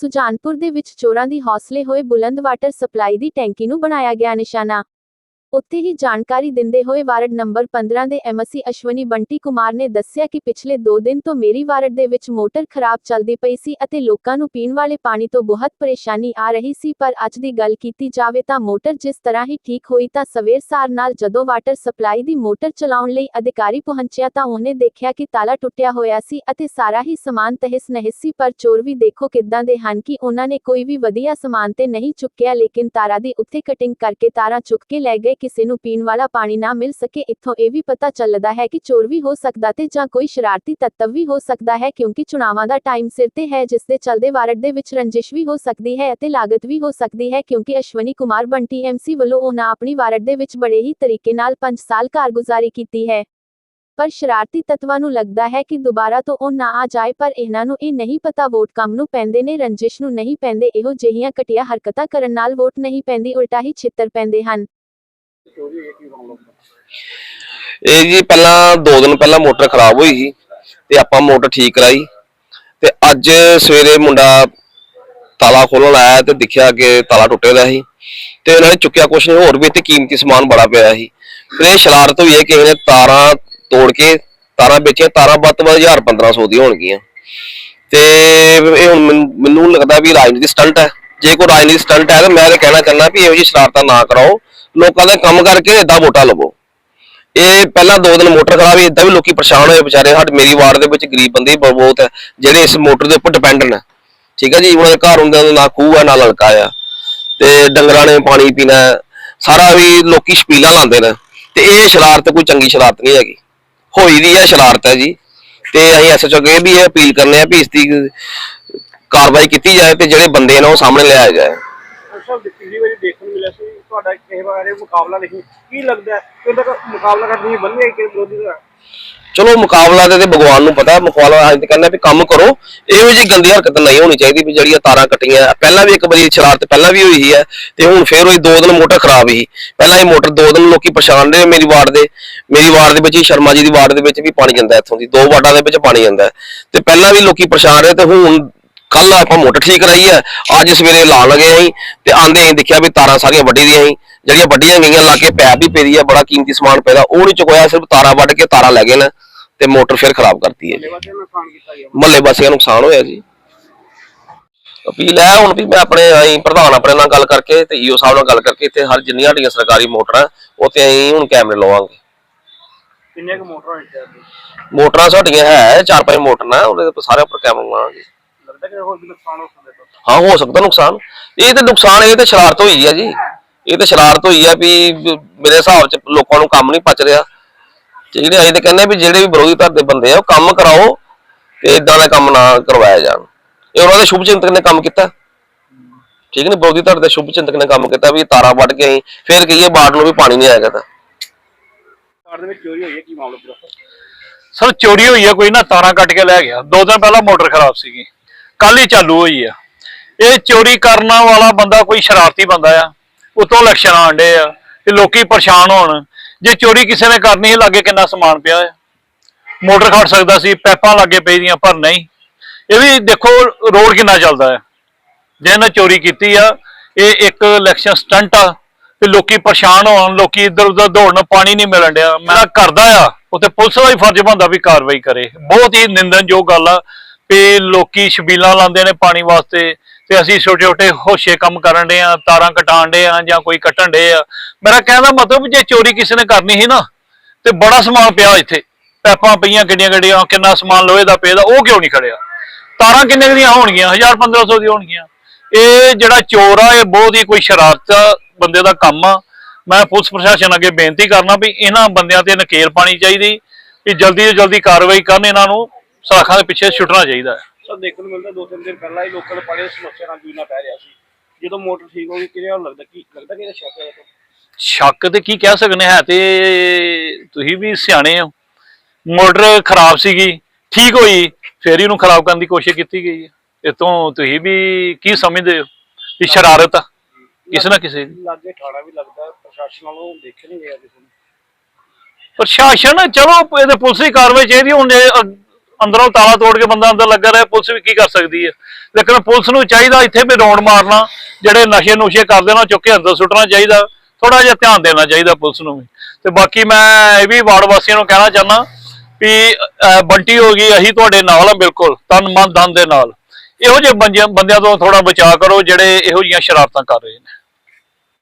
ਸੁਜਾਨਪੁਰ ਦੇ ਵਿੱਚ ਚੋਰਾਂ ਦੀ ਹੌਸਲੇ ਹੋਏ ਬੁਲੰਦ ਵਾਟਰ ਸਪਲਾਈ ਦੀ ਟੈਂਕੀ ਨੂੰ ਬਣਾਇਆ ਗਿਆ ਨਿਸ਼ਾਨਾ। ਉੱਥੇ ਹੀ ਜਾਣਕਾਰੀ ਦਿੰਦੇ ਹੋਏ ਵਾਰਡ ਨੰਬਰ 15 ਦੇ ਐਮਸੀ ਅਸ਼ਵਨੀ ਬੰਟੀ ਕੁਮਾਰ ਨੇ ਦੱਸਿਆ ਕਿ ਪਿਛਲੇ 2 ਦਿਨ ਤੋਂ ਮੇਰੀ ਵਾਰਡ ਦੇ ਵਿੱਚ ਮੋਟਰ ਖਰਾਬ ਚੱਲਦੀ ਪਈ ਸੀ ਅਤੇ ਲੋਕਾਂ ਨੂੰ ਪੀਣ ਵਾਲੇ ਪਾਣੀ ਤੋਂ ਬਹੁਤ ਪਰੇਸ਼ਾਨੀ ਆ ਰਹੀ ਸੀ, ਪਰ ਅੱਜ ਦੀ ਗੱਲ ਕੀਤੀ ਜਾਵੇ ਤਾਂ ਮੋਟਰ ਜਿਸ ਤਰ੍ਹਾਂ ਹੀ ਠੀਕ ਹੋਈ ਤਾਂ ਸਵੇਰ ਸਾਰ ਨਾਲ ਜਦੋਂ ਵਾਟਰ ਸਪਲਾਈ ਦੀ ਮੋਟਰ ਚਲਾਉਣ ਲਈ ਅਧਿਕਾਰੀ ਪਹੁੰਚਿਆ ਤਾਂ ਉਹਨੇ ਦੇਖਿਆ ਕਿ ਤਾਲਾ ਟੁੱਟਿਆ ਹੋਇਆ ਸੀ ਅਤੇ ਸਾਰਾ ਹੀ ਸਮਾਨ ਤਹਿਸ ਨਹਿਸ ਸੀ, ਪਰ ਚੋਰ ਵੀ ਦੇਖੋ ਕਿੱਦਾਂ ਦੇ ਹਨ ਕਿ ਉਹਨਾਂ ਨੇ ਕੋਈ ਵੀ ਵਧੀਆ ਸਮਾਨ ਤੇ ਨਹੀਂ ਚੁੱਕਿਆ ਲੇਕਿਨ ਤਾਰਾਂ ਦੀ ਉੱਥੇ ਕਟਿੰਗ ਕਰਕੇ ਤਾਰਾਂ ਚੁੱਕ ਕੇ ਲੈ ਗਏ ਕਿਸੇ ਨੂੰ ਪੀਣ ਵਾਲਾ ਪਾਣੀ ਨਾ ਮਿਲ ਸਕੇ, ਇੱਥੋਂ ਇਹ ਵੀ ਪਤਾ ਚੱਲਦਾ ਹੈ ਕਿ ਚੋਰ ਵੀ ਹੋ ਸਕਦਾ ਤੇ ਜਾਂ ਕੋਈ ਸ਼ਰਾਰਤੀ ਤੱਤਵ ਵੀ ਹੋ ਸਕਦਾ ਹੈ, ਕਿਉਂਕਿ ਚੁਣਾਵਾਂ ਦਾ ਟਾਈਮ ਸਿਰ ਤੇ ਹੈ, ਜਿਸ ਦੇ ਚੱਲਦੇ ਵਾਰਡ ਦੇ ਵਿੱਚ ਰੰਜਿਸ਼ ਵੀ ਹੋ ਸਕਦੀ ਹੈ ਅਤੇ ਲਾਗਤ ਵੀ ਹੋ ਸਕਦੀ ਹੈ, ਕਿਉਂਕਿ ਅਸ਼ਵਨੀ ਕੁਮਾਰ ਬੰਟੀ ਐਮਸੀ ਵੱਲੋਂ ਉਹਨਾਂ ਆਪਣੀ ਵਾਰਡ ਦੇ ਵਿੱਚ ਬੜੇ ਹੀ ਤਰੀਕੇ ਨਾਲ 5 ਸਾਲ ਕਾਰਗੁਜ਼ਾਰੀ ਕੀਤੀ ਹੈ। ਪਰ ਸ਼ਰਾਰਤੀ ਤੱਤਵਾਂ ਨੂੰ ਲੱਗਦਾ ਹੈ ਕਿ ਦੁਬਾਰਾ ਤੋਂ ਉਹ ਨਾ ਆ ਜਾਏ, ਪਰ ਇਹਨਾਂ ਨੂੰ ਇਹ ਨਹੀਂ ਪਤਾ, ਵੋਟ ਕੰਮ ਨੂੰ ਪੈਂਦੇ ਨੇ, ਰੰਜਿਸ਼ ਨੂੰ ਨਹੀਂ ਪੈਂਦੇ, ਇਹੋ ਜਿਹੀਆਂ ਘਟੀਆ ਹਰਕਤਾਂ ਕਰਨ ਨਾਲ ਵੋਟ ਨਹੀਂ ਪੈਂਦੀ, ਉਲਟਾ ਹੀ ਛਿੱਤਰ ਪੈਂਦੇ ਹਨ। ਇਹ ਜੀ ਪਹਿਲਾਂ 2 ਦਿਨ ਪਹਿਲਾਂ ਮੋਟਰ ਖਰਾਬ ਹੋਈ ਸੀ ਤੇ ਆਪਾਂ ਮੋਟਰ ਠੀਕ ਕਰਾਈ ਤੇ ਅੱਜ ਸਵੇਰੇ ਮੁੰਡਾ ਤਾਲਾ ਖੋਲਣ ਆਇਆ ਤੇ ਦਿਖਿਆ ਕਿ ਤਾਲਾ ਟੁੱਟੇ ਦਾ ਸੀ ਤੇ ਇਹਨਾਂ ਨੇ ਚੁੱਕਿਆ ਕੁਛ ਨਹੀਂ, ਹੋਰ ਵੀ ਇੱਥੇ ਕੀਮਤੀ ਸਮਾਨ ਬੜਾ ਪਿਆ ਸੀ। ਫਿਰ ਇਹ ਸ਼ਰਾਰਤ ਹੋਈ ਹੈ ਕਿਸੇ ਨੇ ਤਾਰਾਂ ਤੋੜ ਕੇ ਤਾਰਾਂ ਵੇਚੀਆਂ, ਤਾਰਾਂ ਵੱਧ ਤੋਂ ਵੱਧ 1000 1500 ਦੀ ਹੋਣਗੀਆਂ। ਤੇ ਇਹ ਹੁਣ ਮੈਨੂੰ ਲੱਗਦਾ ਵੀ ਰਾਜਨੀਤੀ ਸਟੰਟ ਹੈ। ਜੇ ਕੋਈ ਰਾਜਨੀਤੀ ਸਟੰਟ ਹੈ ਤਾਂ ਮੈਂ ਤਾਂ ਕਹਿਣਾ ਚਾਹੁੰਦਾ ਵੀ ਇਹੋ ਜਿਹੀ ਸ਼ਰਾਰਤਾਂ ਨਾ ਕਰਾਓ। ਲੋਕਾਂ ਦਾ ਕੰਮ ਕਰਕੇ ਏਦਾਂ ਵੋਟਾਂ ਲਵੋ। ਇਹ ਪਹਿਲਾਂ ਦੋ ਦਿਨ ਮੋਟਰ ਖਰਾਬ ਸੀ ਇਦਾਂ ਵੀ ਲੋਕੀ ਪਰੇਸ਼ਾਨ ਹੋਏ ਵਿਚਾਰੇ, ਸਾਡੇ ਮੇਰੀ ਵਾਰਡ ਦੇ ਵਿੱਚ ਗਰੀਬ ਬੰਦੇ ਬਹੁਤ ਹੈ ਜਿਹੜੇ ਇਸ ਮੋਟਰ ਦੇ ਉੱਪਰ ਡਿਪੈਂਡ ਨੇ ਠੀਕ ਹੈ ਜੀ, ਉਹਨਾਂ ਦੇ ਘਰ ਹੁੰਦੇ ਨੇ ਨਾ ਖੂਹ ਆ, ਨਾ ਲੜਕਾ ਆ। ਤੇ ਡੰਗਰਾਂ ਨੇ ਪਾਣੀ ਪੀਣਾ ਸਾਰਾ ਵੀ ਲੋਕੀ ਸ਼ਪੀਲਾਂ ਲਾਉਂਦੇ ਨੇ। ਤੇ ਇਹ ਸ਼ਰਾਰਤ ਕੋਈ ਚੰਗੀ ਸ਼ਰਾਰਤ ਨਹੀਂ ਹੈਗੀ। ਹੋਈ ਦੀ ਹੈ ਸ਼ਰਾਰਤ ਹੈ ਜੀ। ਤੇ ਅਸੀਂ ਐਸਐਚਓ ਅੱਗੇ ਵੀ ਇਹ ਅਪੀਲ ਕਰਨੇ ਆ ਵੀ ਇਸ ਦੀ ਕਾਰਵਾਈ ਕੀਤੀ ਜਾਏ ਤੇ ਜਿਹੜੇ ਬੰਦੇ ਨੇ ਉਹ ਸਾਹਮਣੇ ਲਿਆਇਆ ਜਾਏ। ਸਰ ਪਿਛਲੀ ਵਾਰੀ ਦੇਖਣ ਨੂੰ ਮਿਲਿਆ ਸੀ, ਤੁਹਾਡਾ ਕਿਸੇ ਬਾਰੇ ਮੁਕਾਬਲਾ ਨਹੀਂ। ਕੀ ਲੱਗਦਾ ਕਿ ਉਹਦਾ ਮੁਕਾਬਲਾ ਕਰਨੀ ਬੰਨੇ ਕਿ ਵਿਰੋਧੀ ਦਾ ਚਲੋ, ਮੁਕਾਬਲਾ ਤੇ ਭਗਵਾਨ ਨੂੰ ਪਤਾ ਮੁਕਾਬਲਾ ਅਸੀਂ ਤੇ ਕਹਿੰਦੇ ਵੀ ਕੰਮ ਕਰੋ। ਇਹੋ ਜਿਹੀ ਗੰਦੀ ਹਰਕਤ ਨਹੀਂ ਹੋਣੀ ਚਾਹੀਦੀ ਵੀ ਜਿਹੜੀਆਂ ਤਾਰਾਂ ਕੱਟੀਆਂ। ਪਹਿਲਾਂ ਵੀ ਇੱਕ ਵਾਰੀ ਸ਼ਰਾਰਤ ਪਹਿਲਾਂ ਵੀ ਹੋਈ ਹੈ, ਤੇ ਹੁਣ ਫੇਰ ਹੋਈ ਦੋ ਦਿਨ ਮੋਟਰ ਖਰਾਬ ਸੀ। ਪਹਿਲਾਂ ਇਹ ਮੋਟਰ ਦੋ ਦਿਨ ਲੋਕੀ ਪਰੇਸ਼ਾਨ ਰਹੇ ਮੇਰੀ ਵਾਰਡ ਦੇ। ਮੇਰੀ ਵਾਰਡ ਦੇ ਵਿੱਚ ਹੀ ਸ਼ਰਮਾ ਜੀ ਦੀ ਵਾਰਡ ਦੇ ਵਿੱਚ ਵੀ ਪਾਣੀ ਜਾਂਦਾ ਇੱਥੋਂ ਦੀ। ਦੋ ਵਾਰਡਾਂ ਦੇ ਵਿੱਚ ਪਾਣੀ ਜਾਂਦਾ ਤੇ ਪਹਿਲਾਂ ਵੀ ਲੋਕੀ ਪਰੇਸ਼ਾਨ ਰਹੇ ਤੇ ਹੁਣ ਕੱਲ ਆਪਾਂ ਮੋਟਰ ਠੀਕ ਕਰਾਈ ਹੈ ਅੱਜ ਸਵੇਰੇ ਲਾਉਣ ਲੱਗੇ ਅਸੀਂ ਤੇ ਆਂਦੇ ਅਸੀਂ ਦੇਖਿਆ ਵੀ ਤਾਰਾਂ ਸਾਰੀਆਂ ਵੱਡੀ ਦੀਆਂ ਸੀ। ਜਿਹੜੀਆਂ ਵੱਡੀਆਂ ਗਈਆਂ ਲਾ ਕੇ ਪੈਪ ਵੀ ਪਈ ਆ ਬੜਾ ਕੀਮਤੀ ਸਮਾਨ ਪਿਆ ਉਹ ਨਹੀਂ ਚੁਕਾਇਆ ਸਿਰਫ ਤਾਰਾਂ ਵੱਢ ਕੇ ਤਾਰਾਂ ਲੈ ਗਏ ਨੇ ਤੇ ਮੋਟਰ ਫਿਰ ਖਰਾਬ ਕਰਤੀ ਹੈ ਤੇ ਮਹੱਲੇ ਵਾਸੀਆਂ ਨੂੰ ਨੁਕਸਾਨ ਹੋਇਆ ਜੀ। ਅਪੀਲ ਹੈ ਹੁਣ ਵੀ ਮੈਂ ਆਪਣੇ ਅਸੀਂ ਪ੍ਰਧਾਨ ਆਪਣੇ ਨਾਲ ਗੱਲ ਕਰਕੇ ਤੇ ਈਓ ਸਾਹਿਬ ਨਾਲ ਗੱਲ ਕਰਕੇ ਇੱਥੇ ਹਰ ਜਿੰਨੀਆਂ ਸਾਡੀਆਂ ਸਰਕਾਰੀ ਮੋਟਰਾਂ ਉੱਥੇ ਅਸੀਂ ਹੁਣ ਕੈਮਰੇ ਲਵਾਂਗੇ। ਕਿੰਨੇ ਕੁ ਮੋਟਰ ਚਾਹੀਦੇ ਮੋਟਰਾਂ ਸਾਡੀਆਂ ਹੈ ਚਾਰ ਪੰਜ ਮੋਟਰਾਂ ਉਹਦੇ ਸਾਰੇ ਉੱਪਰ ਕੈਮਰਾ ਲਵਾਂਗੇ। ਲੱਗਦਾ ਕਿ ਹੋਰ ਵੀ ਨੁਕਸਾਨ ਹੋ ਸਕਦਾ ਹੈ। ਹਾਂ ਹੋ ਸਕਦਾ ਨੁਕਸਾਨ। ਇਹ ਤੇ ਨੁਕਸਾਨ ਇਹ ਤੇ ਸ਼ਰਾਰਤ ਹੋਈ ਆ ਜੀ। ਇਹ ਤੇ ਸ਼ਰਾਰਤ ਹੋਈ ਆ ਵੀ ਬ- ਮੇਰੇ ਹਿਸਾਬ ਚ ਲੋਕਾਂ ਨੂੰ ਕੰਮ ਨਹੀਂ ਪਚ ਰਿਹਾ। ਤੇ ਜਿਹੜੇ ਅਸੀਂ ਤੇ ਕਹਿੰਦੇ ਵੀ ਜਿਹੜੇ ਵੀ ਵਿਰੋਧੀ ਧਿਰ ਦੇ ਬੰਦੇ ਆ ਉਹ ਕੰਮ ਕਰਾਓ ਤੇ ਇਦਾਂ ਦਾ ਕੰਮ ਨਾ ਕਰਵਾਇਆ ਜਾਣ। ਇਹ ਉਹਨਾਂ ਦੇ ਸ਼ੁਭ ਚਿੰਤਕ ਨੇ ਕੰਮ ਕੀਤਾ। ਠੀਕ ਨੇ? ਵਿਰੋਧੀ ਧਿਰ ਦੇ ਸ਼ੁਭ ਚਿੰਤਕ ਨੇ ਕੰਮ ਕੀਤਾ ਵੀ ਇਹ ਤਾਰਾਂ ਵੱਢ ਕੇ ਅਸੀਂ ਫਿਰ ਕਹੀਏ ਬਾੜ ਨੂੰ ਵੀ ਪਾਣੀ ਨਹੀਂ ਆਇਆ ਕਰਦਾ ਕਾਰ ਦੇ ਵਿੱਚ ਚੋਰੀ ਹੋਈ ਹੈ ਕੀ ਮਾਮਲਾ ਪੂਰਾ? ਸਰ ਚੋਰੀ ਹੋਈ ਆ ਕੋਈ ਨਾ ਤਾਰਾਂ ਕੱਟ ਕੇ ਲੈ ਗਿਆ। ਦੋ ਦਿਨ ਪਹਿਲਾਂ ਮੋਟਰ ਖਰਾਬ ਸੀਗੀ। ਕੱਲ ਹੀ ਚਾਲੂ ਹੋਈ ਆ। ਇਹ ਚੋਰੀ ਕਰਨ ਵਾਲਾ ਬੰਦਾ ਕੋਈ ਸ਼ਰਾਰਤੀ ਬੰਦਾ ਆ। ਉਤੋਂ ਇਲੈਕਸ਼ਨ ਆਂਡੇ ਆ ਤੇ ਲੋਕੀ ਪਰੇਸ਼ਾਨ ਹੋਣ। ਜੇ ਚੋਰੀ ਕਿਸੇ ਨੇ ਕਰਨੀ ਹੈ, ਲਾਗੇ ਕਿੰਨਾ ਸਮਾਨ ਪਿਆ ਆ। ਮੋਟਰ ਖੜ ਸਕਦਾ ਸੀ, ਪੈਪਾਂ ਲਾਗੇ ਪਈਆਂ ਪਰ ਨਹੀਂ। ਇਹ ਵੀ ਦੇਖੋ, ਰੋਡ ਕਿੰਨਾ ਚੱਲਦਾ ਹੈ ਜਿਹਨੇ ਚੋਰੀ ਕੀਤੀ ਆ, ਇਹ ਇੱਕ ਇਲੈਕਸ਼ਨ ਸਟੰਟ ਆ। ਤੇ ਲੋਕੀ ਪਰੇਸ਼ਾਨ ਹੋਣ, ਲੋਕੀ ਇੱਧਰ ਉੱਧਰ ਦੌੜਨ ਪਾਣੀ ਨਹੀਂ ਮਿਲਣ ਡਿਆ। ਮੈਂ ਕਰਦਾ ਆ, ਉੱਥੇ ਪੁਲਿਸ ਦਾ ਹੀ ਫਰਜ਼ ਬਣਦਾ ਵੀ ਕਾਰਵਾਈ ਕਰੇ। ਬਹੁਤ ਹੀ ਨਿੰਦਨਯੋਗ ਗੱਲ ਆ। ਵੀ ਲੋਕੀ ਛਬੀਲਾਂ ਲਾਉਂਦੇ ਨੇ ਪਾਣੀ ਵਾਸਤੇ ਤੇ ਅਸੀਂ ਛੋਟੇ ਛੋਟੇ ਹੋਸ਼ੇ ਕੰਮ ਕਰਨ ਦੇ ਆ ਤਾਰਾਂ ਕਟਾਣ ਦੇ ਆ ਜਾਂ ਕੋਈ ਕੱਟਣ ਦੇ ਆ। ਮੇਰਾ ਕਹਿਣ ਦਾ ਮਤਲਬ ਜੇ ਚੋਰੀ ਕਿਸੇ ਨੇ ਕਰਨੀ ਸੀ ਨਾ, ਤੇ ਬੜਾ ਸਮਾਨ ਪਿਆ ਇੱਥੇ। ਪੈਪਾਂ ਪਈਆਂ ਗੱਡੀਆਂ ਗੱਡੀਆਂ, ਕਿੰਨਾ ਸਮਾਨ ਲੋਹੇ ਦਾ ਪਿਆ ਦਾ ਉਹ ਕਿਉਂ ਨਹੀਂ ਖੜਿਆ? ਤਾਰਾਂ ਕਿੰਨੇ ਕੁ ਦੀਆਂ ਹੋਣਗੀਆਂ? 1000 1500 ਦੀਆਂ ਹੋਣਗੀਆਂ। ਇਹ ਜਿਹੜਾ ਚੋਰ ਆ, ਇਹ ਬਹੁਤ ਹੀ ਕੋਈ ਸ਼ਰਾਰਤ ਬੰਦੇ ਦਾ ਕੰਮ ਆ। ਮੈਂ ਪੁਲਿਸ ਪ੍ਰਸ਼ਾਸਨ ਅੱਗੇ ਬੇਨਤੀ ਕਰਨਾ ਵੀ ਇਹਨਾਂ ਬੰਦਿਆਂ ਤੇ ਨਕੇਲ ਪਾਣੀ ਚਾਹੀਦੀ, ਵੀ ਜਲਦੀ ਤੋਂ ਜਲਦੀ ਕਾਰਵਾਈ ਕਰਨ ਇਹਨਾਂ ਨੂੰ। ਸਲਾਖਾਂ ਦੇ ਪਿੱਛੇ ਛੁੱਟਣਾ ਚਾਹੀਦਾ ਹੈ। ਸਰ ਦੇਖਣ ਨੂੰ ਮਿਲਦਾ ਦੋ ਤਿੰਨ ਦਿਨ ਪਹਿਲਾਂ ਹੀ ਲੋਕਾਂ ਦੇ ਪਾਣੀ ਦੀ ਸਮੱਸਿਆ ਨਾਲ ਜੂਝਣਾ ਪੈ ਰਿਹਾ ਸੀ। ਜਦੋਂ ਮੋਟਰ ਠੀਕ ਹੋ ਗਈ ਕਿਹੜਾ ਲੱਗਦਾ ਕੀ ਲੱਗਦਾ ਕਿ ਇਹਦਾ ਸ਼ੱਕ ਹੈ ਸ਼ੱਕ ਤੇ ਕੀ ਕਹਿ ਸਕਨੇ ਹੈ ਤੇ ਤੁਸੀਂ ਵੀ ਸਿਆਣੇ ਹੋ। ਮੋਟਰ ਖਰਾਬ ਸੀਗੀ ਠੀਕ ਹੋਈ ਫੇਰ ਇਹਨੂੰ ਖਰਾਬ ਕਰਨ ਦੀ ਕੋਸ਼ਿਸ਼ ਕੀਤੀ ਗਈ ਹੈ। ਇਹ ਤੋਂ ਤੁਸੀਂ ਵੀ ਕੀ ਸਮਝਦੇ ਹੋ? ਵੀ ਸ਼ਰਾਰਤ ਆ ਕਿਸੇ ਨਾ ਕਿਸੇ ਦੀ। ਲਾਗੇ ਠਾਣਾ ਵੀ ਲੱਗਦਾ ਪ੍ਰਸ਼ਾਸਨ ਵੱਲੋਂ ਦੇਖੇ ਨਹੀਂ ਗਿਆ ਕਿਸੇ ਨੂੰ। ਪ੍ਰਸ਼ਾਸਨ ਚਲੋ ਇਹਦੇ ਪੁਲਿਸ ਦੀ ਕਾਰਵਾਈ ਚਾਹੀਦੀ ਹੁਣ ਅੰਦਰੋਂ ਤਾਲਾ ਤੋੜ ਕੇ ਬੰਦਾ ਅੰਦਰ ਲੱਗਾ ਰਿਹਾ ਪੁਲਿਸ ਵੀ ਕੀ ਕਰ ਸਕਦੀ ਹੈ? ਲੇਕਿਨ ਪੁਲਿਸ ਨੂੰ ਚਾਹੀਦਾ ਇੱਥੇ ਵੀ ਰੌਂਡ ਮਾਰਨਾ ਜਿਹੜੇ ਨਸ਼ੇ ਨੁਸ਼ੇ ਕਰਦੇ ਨੇ ਉਹ ਚੁੱਕ ਕੇ ਅੰਦਰ ਸੁੱਟਣਾ ਚਾਹੀਦਾ। ਥੋੜਾ ਜਿਹਾ ਧਿਆਨ ਦੇਣਾ ਚਾਹੀਦਾ ਪੁਲਿਸ ਨੂੰ ਵੀ। ਤੇ ਬਾਕੀ ਮੈਂ ਇਹ ਵੀ ਵਾਰਡ ਵਾਸੀਆਂ ਨੂੰ ਕਹਿਣਾ ਚਾਹੁੰਦਾ ਵੀ ਅਹ, ਬੰਟੀ ਹੋ ਗਈ ਅਸੀਂ ਤੁਹਾਡੇ ਨਾਲ ਆ ਬਿਲਕੁਲ ਤਨ ਮਨ ਧਨ ਦੇ ਨਾਲ। ਇਹੋ ਜਿਹੇ ਬੰਦਿਆਂ ਬੰਦਿਆਂ ਤੋਂ ਥੋੜਾ ਬਚਾਅ ਕਰੋ ਜਿਹੜੇ ਇਹੋ ਜਿਹੀਆਂ ਸ਼ਰਾਰਤਾਂ ਕਰ ਰਹੇ ਨੇ।